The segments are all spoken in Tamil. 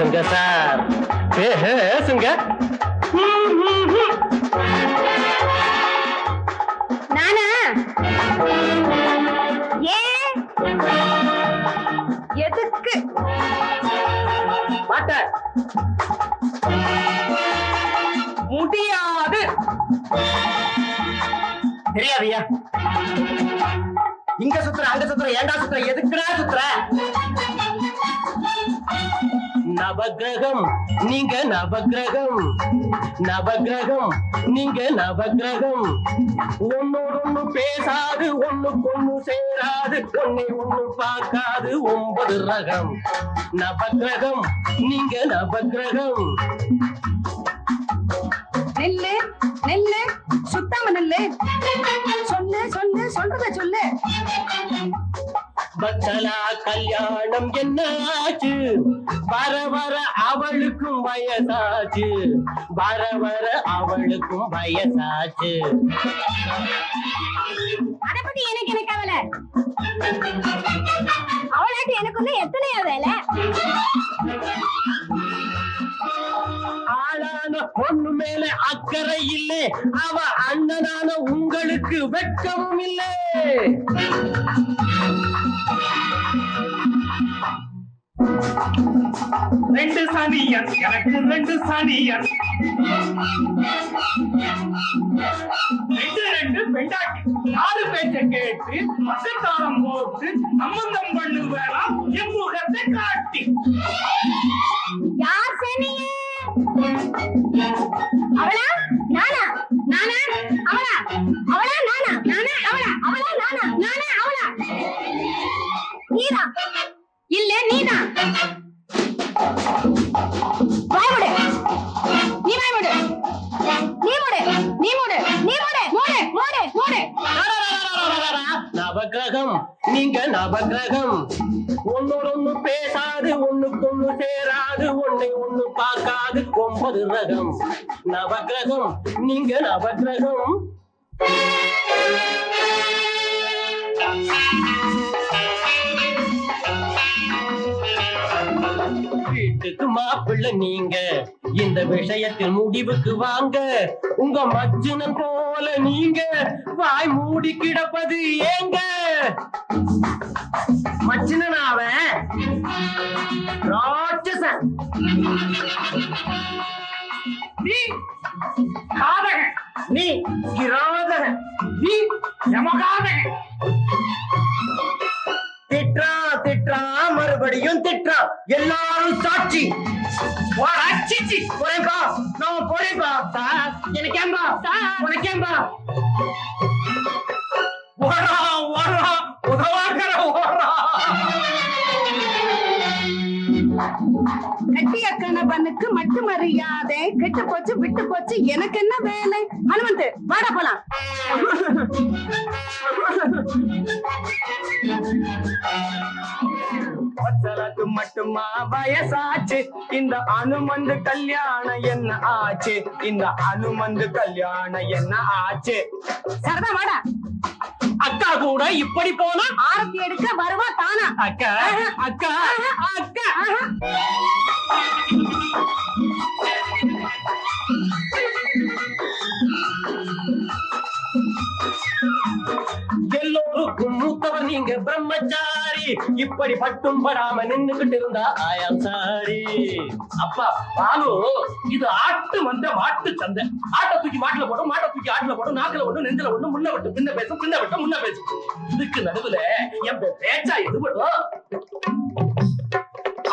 பேசுங்க சார். பேசுங்க நானா? ஏன் எதுக்கு? மாட்டேன் முடியாது. தெரியாதியா இங்க சுத்துற அங்க சுத்துற ஏண்டா சுத்துற எதுக்குடா சுத்துற? நவகிரகம் நீங்க நவகிரகம். நவகிரகம் நீங்க நவகிரகம். ஒன்னோடு ஒண்ணு பேசாது ஒண்ணுக்கு சேராது ஒன்னை ஒண்ணு பார்க்காது ஒன்பது ரகம். நவகிரகம் நீங்க நவகிரகம். நெல்லு நெல்லு சுத்தாம நெல்லு. சொல்லு. பச்சலா கல்யாணம் என்னாச்சு? வர வர அவளுக்கும் வயசாச்சு. வர வர அவளுக்கும் வயசாச்சு. அத பத்தி எனக்கு என்ன கவலை? எனக்கு வந்து எத்தனையோ வேலை? ஆளான பொண்ணு மேல அக்கறை இல்லை. அவ அண்ணனான உங்களுக்கு வெட்கமும் இல்லை. ரெண்டு சனியன் எனக்கு ரெண்டு சனியன். ரெண்டு ரெண்டு பெண்டாட்டி. யாரு பேச்ச கேட்டு பசுத்தாளம் போட்டு சம்பந்தம் பண்ணுவேனா என் முகத்தை காட்டு நானா? நானா? அவளா? நீதா. இல்ல நீதா. வாய்முடு. நீ வாய்முடு. நீ மூடு. நீ மூடு. நீ மூடு. மூடு. மூடு. மூடு. நவகிரகம் நீங்க நவகிரகம் ஒன்னோட ஒண்ணு பேசாது ஒண்ணுக்கு ஒண்ணு சேராது ஒன்னை ஒண்ணு பார்க்காது ஒன்பது ரகம். நவகிரகம் நீங்க நவகிரகம் வீட்டுக்கு மாப்பிள்ள நீங்க. இந்த விஷயத்தில் முடிவுக்கு வாங்க. உங்க மச்சினன் போல நீங்க. வாய் மூடி கிடப்பது ஏங்க? மச்சினன் அவன் ராட்சசன். நீ நீ கிராதகன் நீ யமகாதகன் திட்டுறான் திட்டுறான் மறுபடியும் திட்டுறான் எல்லாரும் சாட்சி. போடா, சீச்சி. போறேன்பா. நான் போறேன்பா. சார் எனக்கு ஏன்பா? சார். உனக்கு கட்டிய கணவனுக்கு மட்டு மரியாதை கெட்டு போச்சு விட்டு போச்சு எனக்கு என்ன வேலை? ஹனுமந்த் வாடா போலாம். மட்டுமா? வயசாச்சு. இந்த அனுமந்து கல்யாணம் என்ன ஆச்சு? இந்த அனுமந்து கல்யாணம் என்ன ஆச்சு? சரதா வாடா. அக்கா கூட இப்படி போனா? ஆரத்தி எடுக்க வருவா தானா? அக்கா அக்கா அக்கா. எல்லோருக்கும் இப்படி பட்டும் படாம நின்னுகிட்டு இருந்தா ஆயாம் சாரி. அப்பா பாலு இது ஆட்டு வந்த மாட்டு சந்தை. ஆட்டை தூக்கி மாட்டுல போடும் மாட்டை தூக்கி ஆட்டுல போடும் நாக்குல போடும் நெஞ்சில போடும் முன்ன விட்டு பின்ன பேசும் பின்ன விட்டு முன்ன பேசும். இதுக்கு நடுவுல என் பேச்சா எதுபடும்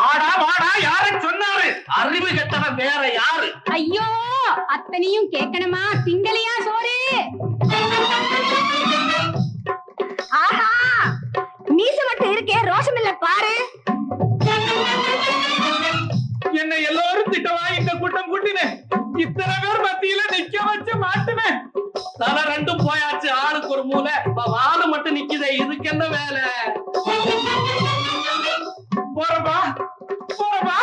ஆடா மாடா யாரு சொன்னாரு? அறிவு கெட்டவன் வேற யாரு? ஐயோ அத்தனையும் கேட்கணுமா? திங்களையா சோறு? இருக்கே ரோஷம் இல்ல பாரு. என்ன எல்லாரும் திட்டவா? இந்த கூட்டம் கூட்டினேன் இத்தனை பேர் மத்தியில நிக்க வச்சு மாட்டுவேன் தலை ரெண்டும் போயாச்சு ஆளுக்கு ஒரு மூலை வாலு மட்டும் நிக்குதே இதுக்கு என்ன வேலை? போறப்பா போறப்பா.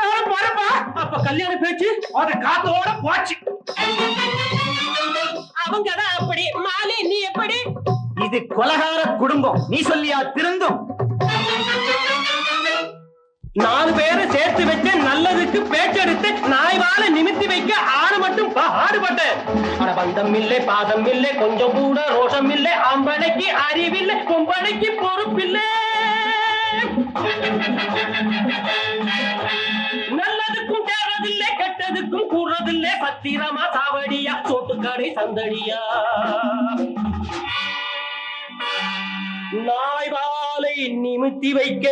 நான் போறப்பா. அப்ப கல்யாண பேச்சு அது காத்தோட போச்சு. அவங்க தான் அப்படி. மாலே நீ எப்படி? இது கொலகார குடும்பம். நீ சொல்லியா திருந்தும்? நாலு பேரை சேர்த்து வச்சு விட்டு நாய் வாழ நிமித்தி வைக்க ஆறு மட்டும் பாடுபட்டேன் பந்தம் இல்லை பாதம் இல்லை கொஞ்சம் கூட ரோஷம் இல்லை ஆம்பளைக்கு அறிவில்லை பொம்பளைக்கு பொறுப்பில்லை. நல்லதுக்கும் தேறதில்லை கெட்டதுக்கும் கூறதில்லை பத்திரமா சாவடியா சோட்டுக்கடை சந்தடியா. நாய்வாலை நிமித்தி வைக்க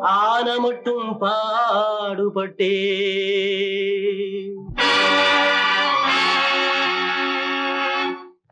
ஆன மட்டும் பாடுபட்டே.